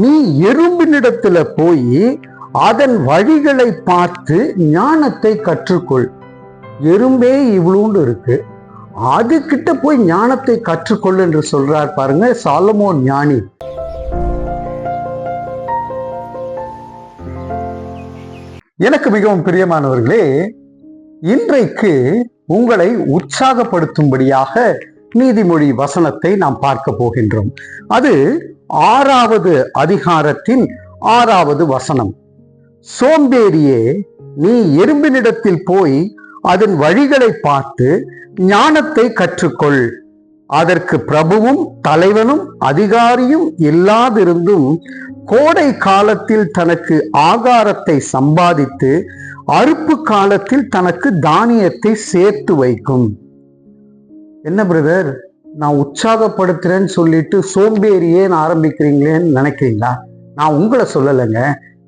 நீ எறும்பினிடத்துல போய் அதன் வழிகளை பார்த்து ஞானத்தை கற்றுக்கொள். எறும்பே இவ்வளோண்டு இருக்கு. அது கிட்ட போய் ஞானத்தை கற்றுக்கொள் என்று சொல்றார் பாருங்க சாலமோன் ஞானி. எனக்கு மிகவும் பிரியமானவர்களே இன்றைக்கு உங்களை உற்சாகப்படுத்தும்படியாக நீதிமொழி வசனத்தை நாம் பார்க்க போகின்றோம். அது ஆறாவது அதிகாரத்தின் ஆறாவது வசனம். சோம்பேறியே நீ எறும்பினிடத்தில் போய் அதன் வழிகளை பார்த்து ஞானத்தை கற்றுக்கொள். அதற்கு பிரபுவும் தலைவனும் அதிகாரியும் இல்லாதிருந்தும் கோடை காலத்தில் தனக்கு ஆகாரத்தை சம்பாதித்து அறுப்பு காலத்தில் தனக்கு தானியத்தை சேர்த்து வைக்கும். என்ன பிரதர் நான் உற்சாகப்படுத்துறேன்னு சொல்லிட்டு சோம்பேறியேன்னு ஆரம்பிக்கிறீங்களேன்னு நினைக்கிறீங்களா? நான் உங்களை சொல்லலைங்க.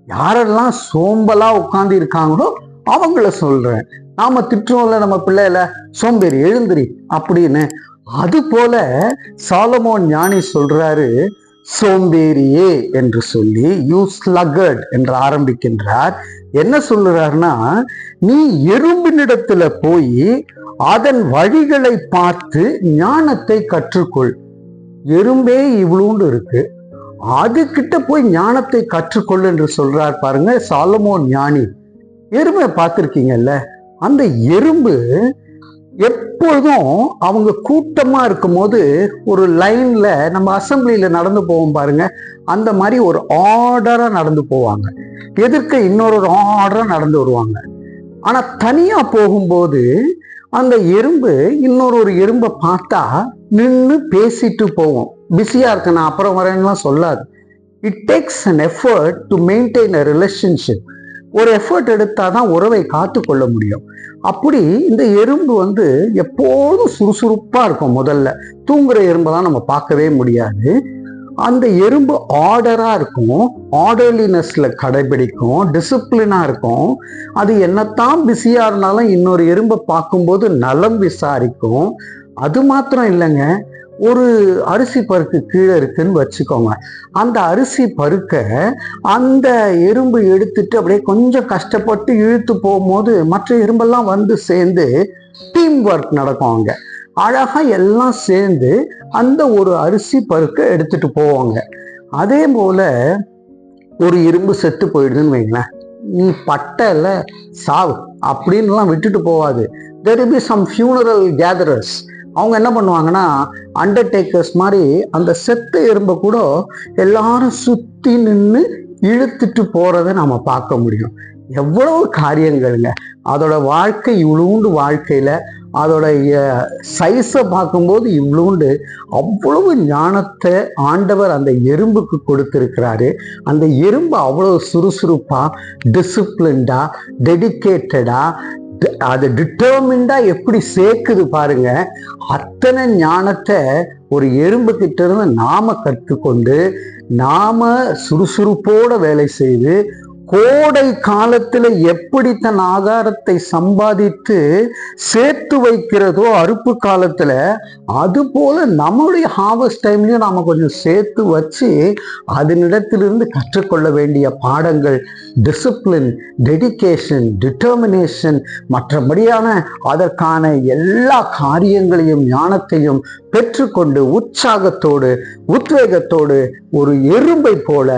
யாரெல்லாம் சோம்பலா உட்கார்ந்து இருக்காங்களோ அவங்கள சொல்றேன். நாம திட்டுறோம்ல நம்ம பிள்ளையில சோம்பேறி எழுந்திரி அப்படின்னு. அது போல சாலமோன் ஞானி சொல்றாரு சோம்பேறியே என்று சொல்லி யூ ஸ்லகட் என்று ஆரம்பிக்கின்றார். என்ன சொல்லுறாருன்னா நீ எறும்பினிடத்துல போய் அதன் வழிகளை பார்த்து ஞானத்தை கற்றுக்கொள். எறும்பே இவ்வளோண்டு இருக்கு. அது கிட்ட போய் ஞானத்தை கற்றுக்கொள் என்று சொல்றார் பாருங்க சாலமோ ஞானி. எறும்பை பார்த்துருக்கீங்கல்ல அந்த எறும்பு எப்பொழுதும் அவங்க கூட்டமா இருக்கும்போது ஒரு லைன்ல நம்ம அசம்பிளியில நடந்து போவோம் பாருங்க. அந்த மாதிரி ஒரு ஆர்டரா நடந்து போவாங்க. எதிர்க்க இன்னொரு ஒரு ஆர்டரா நடந்து வருவாங்க. ஆனா தனியா போகும்போது அந்த எறும்பு இன்னொரு ஒரு எறும்பை பார்த்தா நின்று பேசிட்டு போவோம். பிஸியா இருக்கு நான் அப்புறம் வரேன்னுலாம் சொல்லாது. It takes an effort to maintain a relationship ஒரு எஃபர்ட் எடுத்தால் தான் உறவை காத்து கொள்ள முடியும். அப்படி இந்த எறும்பு வந்து எப்போதும் சுறுசுறுப்பாக இருக்கும் முதல்ல. தூங்குற எறும்பெல்லாம் நம்ம பார்க்கவே முடியாது. அந்த எறும்பு ஆர்டராக இருக்கும் ஆர்டர்லினஸில் கடைபிடிக்கும் டிசிப்ளினாக இருக்கும். அது என்னத்தான் பிஸியாக இருந்தாலும் இன்னொரு எறும்பை பார்க்கும்போது நலம் விசாரிக்கும். அது மாத்திரம் இல்லைங்க ஒரு அரிசி பருக்கு கீழே இருக்குன்னு வச்சுக்கோங்க. அந்த அரிசி பருக்க அந்த எறும்பு எடுத்துட்டு அப்படியே கொஞ்சம் கஷ்டப்பட்டு இழுத்து போகும்போது மற்ற எறும்பெல்லாம் வந்து சேர்ந்து டீம் ஒர்க் நடக்கும் அங்கே. அழகா எல்லாம் சேர்ந்து அந்த ஒரு அரிசி பருக்க எடுத்துட்டு போவாங்க. அதே போல ஒரு இரும்பு செத்து போயிடுதுன்னு வைங்களேன். நீ பட்டல சாவு அப்படின்லாம் விட்டுட்டு போவாது. There be some funeral gatherers அவங்க என்ன பண்ணுவாங்கன்னா அண்டர்டேக்கர்ஸ் மாதிரி அந்த செத்த எறும்பை கூட எல்லாரும் சுற்றி நின்று இழுத்துட்டு போகிறத நாம் பார்க்க முடியும். எவ்வளவு காரியங்களுங்க. அதோட வாழ்க்கை இவ்வளோண்டு வாழ்க்கையில் அதோடைய சைஸை பார்க்கும்போது இவ்வளோண்டு அவ்வளவு ஞானத்தை ஆண்டவர் அந்த எறும்புக்கு கொடுத்துருக்கிறாரு. அந்த எறும்பு அவ்வளவு சுறுசுறுப்பாக டிசிப்ளின்டாக டெடிக்கேட்டடாக அது டிட்டர்மிண்டா எப்படி சேர்க்குது பாருங்க. அத்தனை ஞானத்தை ஒரு எறும்பு கிட்ட இருந்து நாம கற்றுக்கொண்டு நாம சுறுசுறுப்போட வேலை செய்து கோடை காலத்துல எப்படி தன் ஆகாரத்தை சம்பாதித்து சேர்த்து வைக்கிறதோ அறுப்பு காலத்துல அது போல நம்மளுடைய ஹார்வஸ்ட் டைம்லயும் நாம கொஞ்சம் சேர்த்து வச்சு அதனிடத்திலிருந்து கற்றுக்கொள்ள வேண்டிய பாடங்கள் டிசிப்ளின் டெடிக்கேஷன் டிட்டர்மினேஷன் மற்றபடியான அதற்கான எல்லா காரியங்களையும் ஞானத்தையும் பெற்றுக்கொண்டு உற்சாகத்தோடு உத்வேகத்தோடு ஒரு எறும்பை போல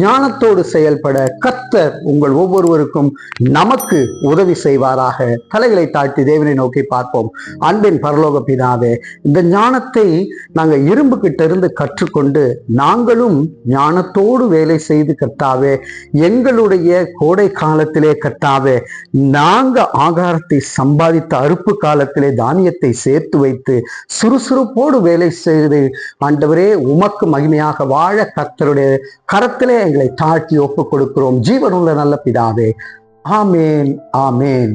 ஞானத்தோடு செயல்பட கத்தர் உங்கள் ஒவ்வொருவருக்கும் நமக்கு உதவி செய்வாராக. தலைகளை தாழ்த்தி தேவனை நோக்கி பார்ப்போம். அன்பின் பரலோக பிதாவே இந்த ஞானத்தை நாங்கள் இரும்பு கிட்ட இருந்து கற்றுக்கொண்டு நாங்களும் ஞானத்தோடு வேலை செய்து கத்தாவே எங்களுடைய கோடை காலத்திலே கத்தாவே நாங்க ஆகாரத்தை சம்பாதித்த அறுப்பு காலத்திலே தானியத்தை சேர்த்து வைத்து சுறுசுறுப்போடு வேலை செய்து ஆண்டவரே உமக்கு மகிமையாக வாழ கர்த்தருடைய கரத்திலே எங்களை தாழ்த்தி ஒப்புக் கொடுக்கிறோம். ஜீவனுள்ள நல்ல பிதாவே. ஆமேன் ஆமேன்.